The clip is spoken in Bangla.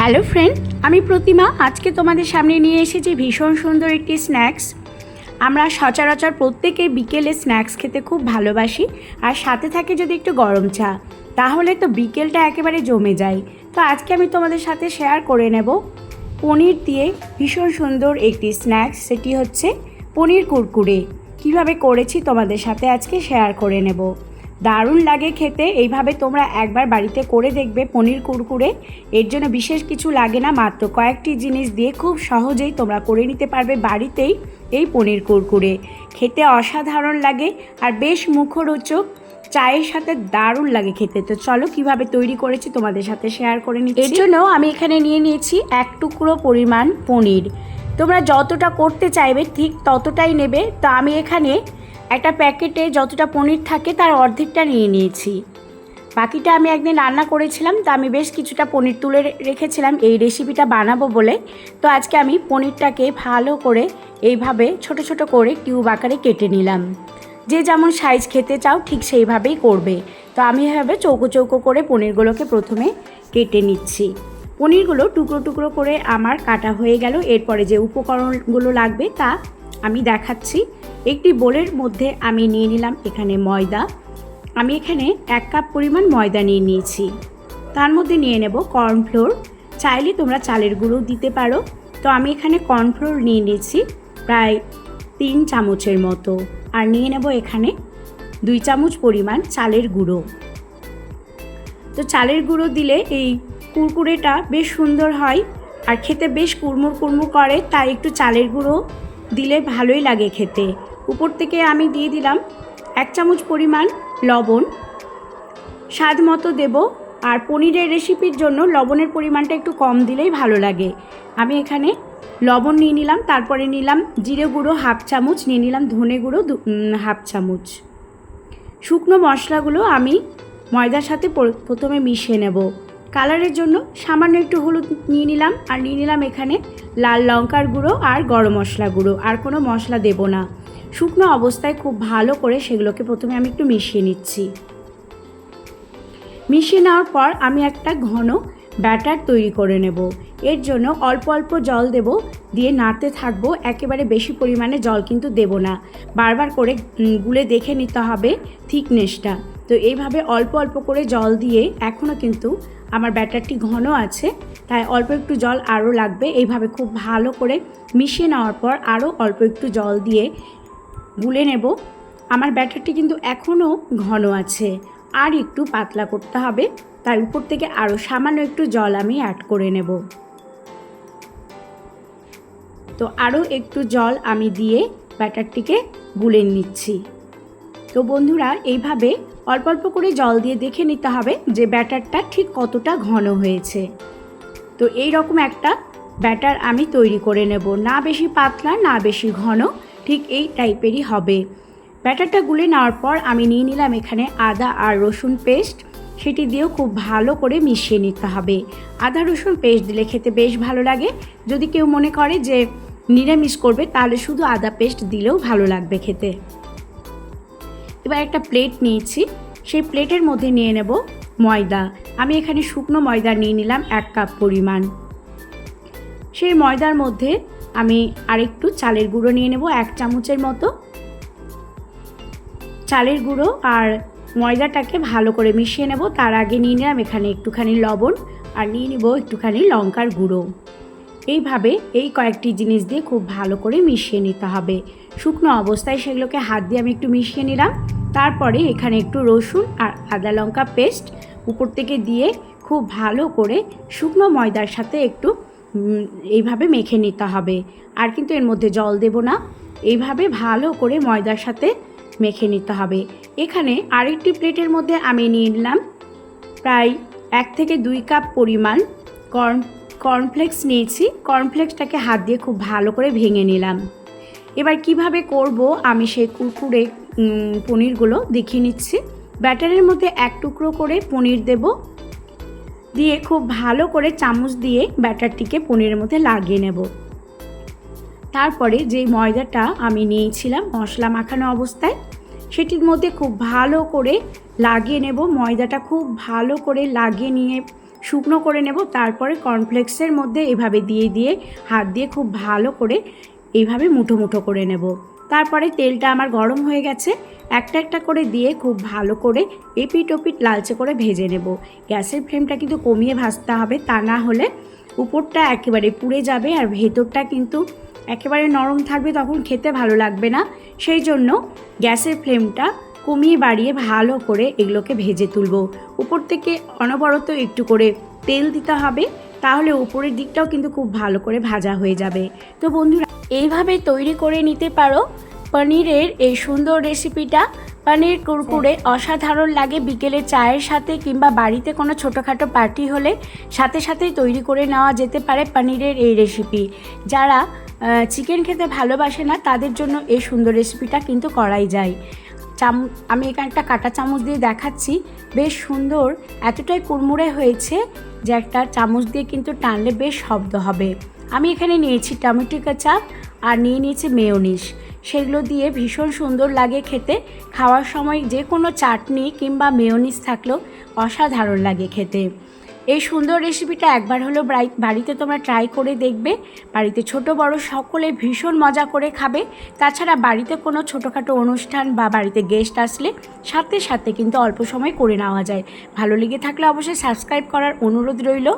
হ্যালো ফ্রেন্ড, আমি প্রতিমা। আজকে তোমাদের সামনে নিয়ে এসেছি ভীষণ সুন্দর একটি স্ন্যাক্স। আমরা সচরাচর প্রত্যেকে বিকেলে স্ন্যাক্স খেতে খুব ভালোবাসি। আর সাথে থাকে যদি একটু গরম চা, তাহলে তো বিকেলটা একেবারে জমে যায়। তো আজকে আমি তোমাদের সাথে শেয়ার করে নেব পনির দিয়ে ভীষণ সুন্দর একটি স্ন্যাক্স, সেটি হচ্ছে পনির কুরকুরে। কীভাবে করেছি তোমাদের সাথে আজকে শেয়ার করে নেব। দারুণ লাগে খেতে। এইভাবে তোমরা একবার বাড়িতে করে দেখবে পনির কুরকুরে। এর জন্য বিশেষ কিছু লাগে না, মাত্র কয়েকটি জিনিস দিয়ে খুব সহজেই তোমরা করে নিতে পারবে বাড়িতেই এই পনির কুরকুরে। খেতে অসাধারণ লাগে আর বেশ মুখরোচক। চায়ের সাথে দারুণ লাগে খেতে। তো চলো কীভাবে তৈরি করেছি তোমাদের সাথে শেয়ার করে নিচ্ছি। এর জন্য আমি এখানে নিয়ে নিয়েছি এক টুকরো পরিমাণ পনির। তোমরা যতটা করতে চাইবে ঠিক ততটাই নেবে। তো আমি এখানে একটা প্যাকেটে যতটা পনির থাকে তার অর্ধেকটা নিয়ে নিয়েছি। বাকিটা আমি একদিন রান্না করেছিলাম, তো আমি বেশ কিছুটা পনির তুলে রেখেছিলাম, এই রেসিপিটা বানাবো বলে। তো আজকে আমি পনিরটাকে ভালো করে এইভাবে ছোট ছোট করে কিউব আকারে কেটে নিলাম। যে যেমন সাইজ খেতে চাও ঠিক সেইভাবেই করবে। তো আমি এভাবে চৌকো চৌকো করে পনিরগুলোকে প্রথমে কেটে নিচ্ছি। পনিরগুলো টুকরো টুকরো করে আমার কাটা হয়ে গেল, এরপরে যে উপকরণগুলো লাগবে তা আমি দেখাচ্ছি। একটি বোলের মধ্যে আমি নিয়ে নিলাম এখানে ময়দা। আমি এখানে এক কাপ পরিমাণ ময়দা নিয়ে নিয়েছি। তার মধ্যে নিয়ে নেব কর্নফ্লোর। চাইলে তোমরা চালের গুঁড়ো দিতে পারো। তো আমি এখানে কর্নফ্লোর নিয়ে নিয়েছি প্রায় তিন চামচের মতো। আর নিয়ে নেব এখানে দুই চামচ পরিমাণ চালের গুঁড়ো। তো চালের গুঁড়ো দিলে এই কুরকুরেটা বেশ সুন্দর হয়। আর খেতে বেশ কুড়মুড় কুড়মুড় করে, তাই একটু চালের গুঁড়ো দিলে ভালোই লাগে খেতে। উপর থেকে আমি দিয়ে দিলাম এক চামচ পরিমাণ লবণ। স্বাদ মতো দেব আর পনিরের রেসিপির জন্য লবণের পরিমাণটা একটু কম দিলেই ভালো লাগে। আমি এখানে লবণ নিয়ে নিলাম, তারপরে নিলাম জিরে গুঁড়ো হাফ চামচ, নিয়ে নিলাম ধনে গুঁড়ো হাফ চামচ। শুকনো মশলাগুলো আমি ময়দার সাথে প্রথমে মিশিয়ে নেব। কালারের জন্য সামান্য একটু হলুদ নিয়ে নিলাম, আর নিয়ে নিলাম এখানে লাল লঙ্কার গুঁড়ো আর গরম মশলা গুঁড়ো, আর কোনো মশলা দেব না। শুকনো অবস্থায় খুব ভালো করে সেগুলোকে প্রথমে আমি একটু মিশিয়ে নিচ্ছি। মিশিয়ে নেওয়ার পর আমি একটা ঘন ব্যাটার তৈরি করে নেব। এর জন্য অল্প অল্প জল দেব, দিয়ে নাড়তে থাকব, একেবারে বেশি পরিমাণে জল কিন্তু দেব না। বারবার করে গুলে দেখে নিতে হবে থিকনেসটা। তো এইভাবে অল্প অল্প করে জল দিয়ে এখনও কিন্তু আমার ব্যাটারটি ঘন আছে, তাই অল্প একটু জল আরও লাগবে। এইভাবে খুব ভালো করে মিশিয়ে নেওয়ার পর আরও অল্প একটু জল দিয়ে গুলে নেব। আমার ব্যাটারটি কিন্তু এখনও ঘন আছে, আর একটু পাতলা করতে হবে তার উপর থেকে আরও সামান্য একটু জল আমি অ্যাড করে নেব। তো আরও একটু জল আমি দিয়ে ব্যাটারটিকে গুলে নিচ্ছি। তো বন্ধুরা, এইভাবে অল্প অল্প করে জল দিয়ে দেখে নিতে হবে যে ব্যাটারটা ঠিক কতটা ঘন হয়েছে। তো এই রকম একটা ব্যাটার আমি তৈরি করে নেব। না বেশি পাতলা, না বেশি ঘন, ঠিক এই টাইপেরই হবে। ব্যাটারটা গুলে নেওয়ার পর আমি নিয়ে নিলাম এখানে আদা আর রসুন পেস্ট। সেটি দিয়েও খুব ভালো করে মিশিয়ে নিতে হবে। আদা, রসুন পেস্ট দিলে খেতে বেশ ভালো লাগে। যদি কেউ মনে করে যে নিরামিষ করবে, তাহলে শুধু আদা পেস্ট দিলেও ভালো লাগবে খেতে। এবার একটা প্লেট নিয়েছি। সেই প্লেটের মধ্যে নিয়ে নেব ময়দা। আমি এখানে শুকনো ময়দা নিয়ে নিলাম এক কাপ পরিমাণ। সেই ময়দার মধ্যে আমি আরেকটু চালের গুঁড়ো নিয়ে নেব এক চামচের মতো। চালের গুঁড়ো আর ময়দাটাকে ভালো করে মিশিয়ে নেব। তার আগে নিয়ে নিলাম এখানে একটুখানি লবণ আর নিয়ে নেব একটুখানি লঙ্কার গুঁড়ো। এইভাবে এই কয়েকটি জিনিস দিয়ে খুব ভালো করে মিশিয়ে নিতে হবে। শুকনো অবস্থায় সেগুলোকে হাত দিয়ে আমি একটু মিশিয়ে নিলাম। তারপরে এখানে একটু রসুন আর আদা লঙ্কা পেস্ট উপর থেকে দিয়ে খুব ভালো করে শুকনো ময়দার সাথে একটু এইভাবে মেখে নিতে হবে। আর কিন্তু এর মধ্যে জল দেব না। এইভাবে ভালো করে ময়দার সাথে মেখে নিতে হবে। এখানে আরেকটি প্লেটের মধ্যে আমি নিয়ে নিলাম প্রায় এক থেকে দুই কাপ পরিমাণ কর্ন, কর্নফ্লেক্স নিয়েছি। কর্নফ্লেক্সটাকে হাত দিয়ে খুব ভালো করে ভেঙে নিলাম। এবার কীভাবে করব আমি সেই কুরকুরে পনিরগুলো দেখিয়ে নিচ্ছি। ব্যাটারের মধ্যে এক টুকরো করে পনির দেব। দিয়ে খুব ভালো করে চামচ দিয়ে ব্যাটারটিকে পনিরের মধ্যে লাগিয়ে নেব। তারপরে যেই ময়দাটা আমি নিয়েছিলাম মশলা মাখানো অবস্থায়, সেটির মধ্যে খুব ভালো করে লাগিয়ে নেব। ময়দাটা খুব ভালো করে লাগিয়ে নিয়ে শুকনো করে নেব। তারপরে কর্নফ্লেক্সের মধ্যে এভাবে দিয়ে দিয়ে হাত দিয়ে খুব ভালো করে এইভাবে মুঠো মুঠো করে নেব। তারপরে তেলটা আমার গরম হয়ে গেছে। একটা একটা করে দিয়ে খুব ভালো করে এপিট ওপিট লালচে করে ভেজে নেব। গ্যাসের ফ্লেমটা কিন্তু কমিয়ে ভাজতে হবে, তা না হলে উপরটা একেবারে পুড়ে যাবে আর ভেতরটা কিন্তু একেবারে নরম থাকবে, তখন খেতে ভালো লাগবে না। সেই জন্য গ্যাসের ফ্লেমটা কমিয়ে বাড়িয়ে ভালো করে এগুলোকে ভেজে তুলব। উপর থেকে অনবরত একটু করে তেল দিতে হবে, তাহলে উপরের দিকটাও কিন্তু খুব ভালো করে ভাজা হয়ে যাবে। তো বন্ধুরা এইভাবে তৈরি করে নিতে পারো। পনিরের এই সুন্দর রেসিপিটা পনির কুরকুরে অসাধারণ লাগে বিকেলে চায়ের সাথে কিংবা বাড়িতে কোনো ছোটোখাটো পার্টি হলে সাথে সাথেই তৈরি করে নেওয়া যেতে পারে পনিরের এই রেসিপি যারা চিকেন খেতে ভালোবাসে না, তাদের জন্য এই সুন্দর রেসিপিটা কিন্তু করাই যায়। চাম, আমি এখানে একটা কাটা চামচ দিয়ে দেখাচ্ছি। বেশ সুন্দর, এতটাই কুড়মুড়ে হয়েছে যে একটা চামচ দিয়ে কিন্তু টানলে বেশ শব্দ হবে। আমি এখানে নিয়েছি টমেটো কেচাপ আর নিয়ে নিয়েছি মেয়োনিস। সেগুলো দিয়ে ভীষণ সুন্দর লাগে খেতে। খাওয়ার সময় যে কোনো চাটনি কিংবা মেয়োনিস থাকলেও অসাধারণ লাগে খেতে। এই সুন্দর রেসিপিটা একবার হলো বাড়িতে তোমরা ট্রাই করে দেখবে। বাড়িতে ছোট বড় সকলে ভীষণ মজা করে খাবে। তাছাড়া বাড়িতে কোনো ছোটোখাটো অনুষ্ঠান বা বাড়িতে গেস্ট আসলে সাথে সাথে কিন্তু অল্প সময় করে নেওয়া যায়। ভালো লেগে থাকলে অবশ্যই সাবস্ক্রাইব করার অনুরোধ রইল।